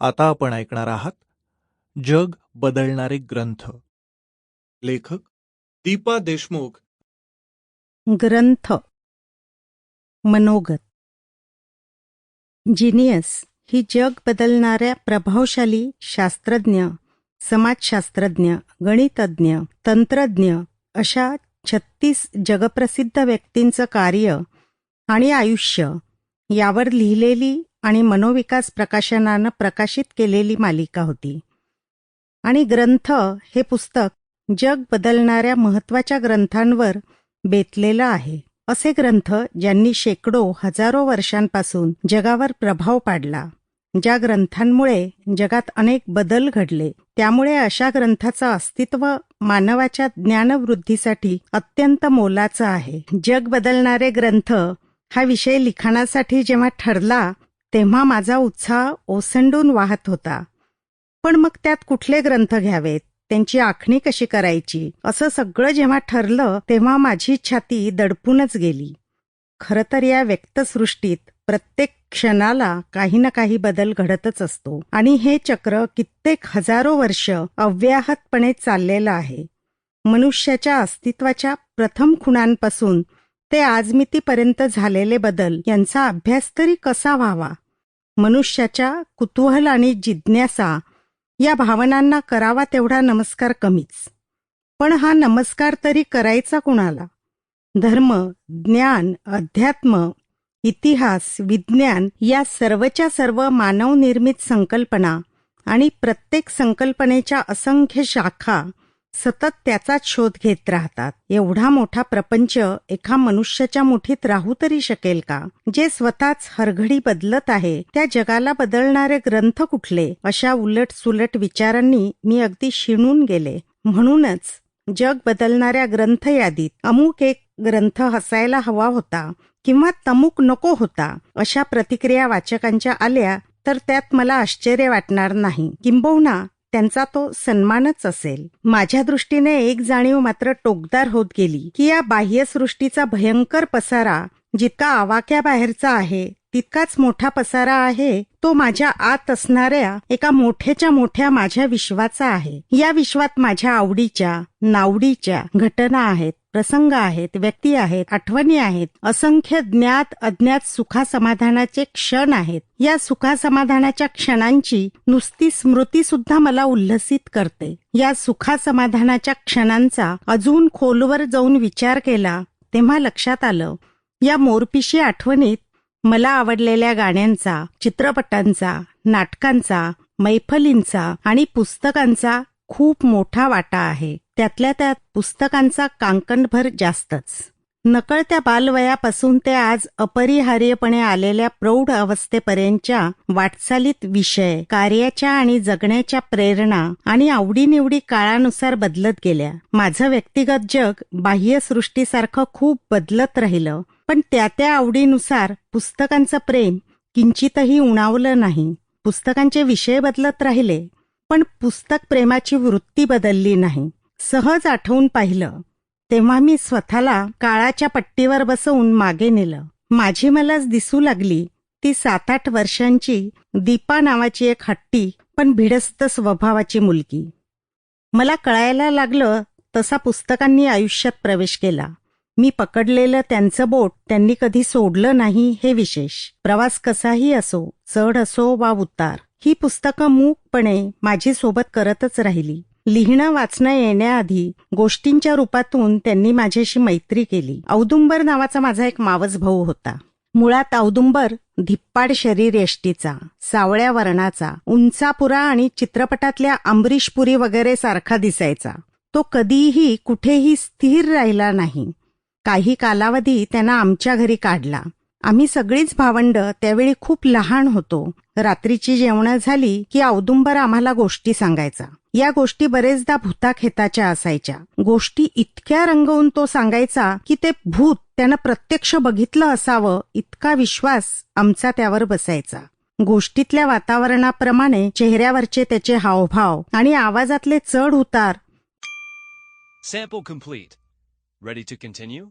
आता आपण ऐकणार आहात जग बदलणारे ग्रंथ. लेखक दीपा देशमुख. ग्रंथ. मनोगत. जिनियस ही जग बदलणाऱ्या प्रभावशाली शास्त्रज्ञ समाजशास्त्रज्ञ गणितज्ञ तंत्रज्ञ अशा छत्तीस जगप्रसिद्ध व्यक्तींचं कार्य आणि आयुष्य यावर लिहिलेली आणि मनोविकास प्रकाशनानं प्रकाशित केलेली मालिका होती. आणि ग्रंथ हे पुस्तक जग बदलणाऱ्या महत्त्वाच्या ग्रंथांवर बेतलेलं आहे. असे ग्रंथ ज्यांनी शेकडो हजारो वर्षांपासून जगावर प्रभाव पाडला ज्या ग्रंथांमुळे जगात अनेक बदल घडले त्यामुळे अशा ग्रंथाचं अस्तित्व मानवाच्या ज्ञानवृद्धीसाठी अत्यंत मोलाचं आहे. जग बदलणारे ग्रंथ हा विषय लिखाणासाठी जेव्हा ठरला तेव्हा माझा उत्साह ओसंडून वाहत होता. पण मग त्यात कुठले ग्रंथ घ्यावेत? त्यांची आखणी कशी करायची? असं सगळं जेव्हा ठरलं तेव्हा माझी छाती दडपूनच गेली. खरं तर या व्यक्तसृष्टीत प्रत्येक क्षणाला काही ना काही बदल घडतच असतो. आणि हे चक्र कित्येक हजारो वर्ष अव्याहतपणे चाललेलं आहे. मनुष्याच्या अस्तित्वाच्या प्रथम खुणांपासून ते आजमितीपर्यंत झालेले बदल यांचा अभ्यास तरी कसा व्हावा? मनुष्याच्या कुतूहल आणि जिज्ञासा या भावनांना करावा तेवढा नमस्कार कमीच. पण हा नमस्कार तरी करायचा कुणाला? धर्म ज्ञान अध्यात्म इतिहास विज्ञान या सर्वच्या सर्व मानवनिर्मित संकल्पना आणि प्रत्येक संकल्पनेच्या असंख्य शाखा सतत त्याचाच शोध घेत राहतात. एवढा मोठा प्रपंच एका मनुष्याच्या मुठीत राहू तरी शकेल का? जे स्वतःच हरघडी बदलत आहे त्या जगाला बदलणारे ग्रंथ कुठले? अशा उलट सुलट विचारांनी मी अगदी शिणून गेले. म्हणूनच जग बदलणाऱ्या ग्रंथ यादीत अमुक एक ग्रंथ हसायला हवा होता किंवा तमुक नको होता अशा प्रतिक्रिया वाचकांच्या आल्या तर त्यात मला आश्चर्य वाटणार नाही. किंबहुना त्यांचा तो सन्मानच असेल. माझ्या दृष्टीने एक जाणीव मात्र टोकदार होत गेली की या बाह्यसृष्टीचा भयंकर पसारा जितका आवाक्याबाहेरचा आहे तितकाच मोठा पसारा आहे तो माझ्या आत असणाऱ्या एका मोठ्याच्या मोठ्या माझ्या विश्वाचा आहे. या विश्वात माझ्या आवडीच्या नावडीच्या घटना आहेत. प्रसंग आहेत व्यक्ती आहेत आठवणी आहेत असंख्य ज्ञात अज्ञात सुखासमाधानाचे क्षण आहेत. या सुखासमाधानाच्या क्षणांची नुसती स्मृती सुद्धा मला उल्हसित करते. या सुखासमाधानाच्या क्षणांचा अजून खोलवर जाऊन विचार केला तेव्हा लक्षात आलं या मोरपिशी आठवणीत मला आवडलेल्या गाण्यांचा चित्रपटांचा नाटकांचा मैफलींचा आणि पुस्तकांचा खूप मोठा वाटा आहे. त्यातल्या त्यात पुस्तकांचा कांकणभर जास्तच. नकळत्या बालवयापासून ते आज अपरिहार्यपणे आलेल्या प्रौढ अवस्थेपर्यंतच्या वाटचालीत विषय कार्याच्या आणि जगण्याच्या प्रेरणा आणि आवडीनिवडी काळानुसार बदलत गेल्या. माझं व्यक्तिगत जग बाह्यसृष्टीसारखं खूप बदलत राहिलं पण त्या त्या आवडीनुसार पुस्तकांचं प्रेम किंचितही उणावलं नाही. पुस्तकांचे विषय बदलत राहिले पण पुस्तक प्रेमाची वृत्ती बदलली नाही. सहज आठवून पाहिलं. तेव्हा मी स्वतःला काळाच्या पट्टीवर बसवून मागे नेलं. माझी मलाच दिसू लागली. ती सात आठ वर्षांची दीपा नावाची एक हट्टी पण भिडस्त स्वभावाची मुलगी. मला कळायला लागलं तसा पुस्तकांनी आयुष्यात प्रवेश केला. मी पकडलेलं त्यांचं बोट त्यांनी कधी सोडलं नाही हे विशेष. प्रवास कसाही असो चढ असो वा उतार ही पुस्तकं मूकपणे माझी सोबत करतच राहिली. लिहिणं वाचणं येण्याआधी गोष्टींच्या रूपातून त्यांनी माझ्याशी मैत्री केली. औदुंबर नावाचा माझा एक मावस भाऊ होता. मुळात औदुंबर धिप्पाड शरीर यष्टीचा सावळ्या वर्णाचा उंचापुरा आणि चित्रपटातल्या अमरीशपुरी वगैरे सारखा दिसायचा. तो कधीही कुठेही स्थिर राहिला नाही. काही कालावधी त्यांना आमच्या घरी काढला. आम्ही सगळीच भावंड त्यावेळी खूप लहान होतो. रात्रीची जेवणं झाली की औदुंबर आम्हाला गोष्टी सांगायचा. या गोष्टी बरेचदा भूताखेताच्या असायच्या गोष्टी इतक्या रंगवून तो सांगायचा की ते भूत त्यानं प्रत्यक्ष बघितलं असावं इतका विश्वास आमचा त्यावर बसायचा गोष्टीतल्या वातावरणाप्रमाणे चेहऱ्यावरचे त्याचे हावभाव आणि आवाजातले चढ उतार Sample complete. Ready to continue?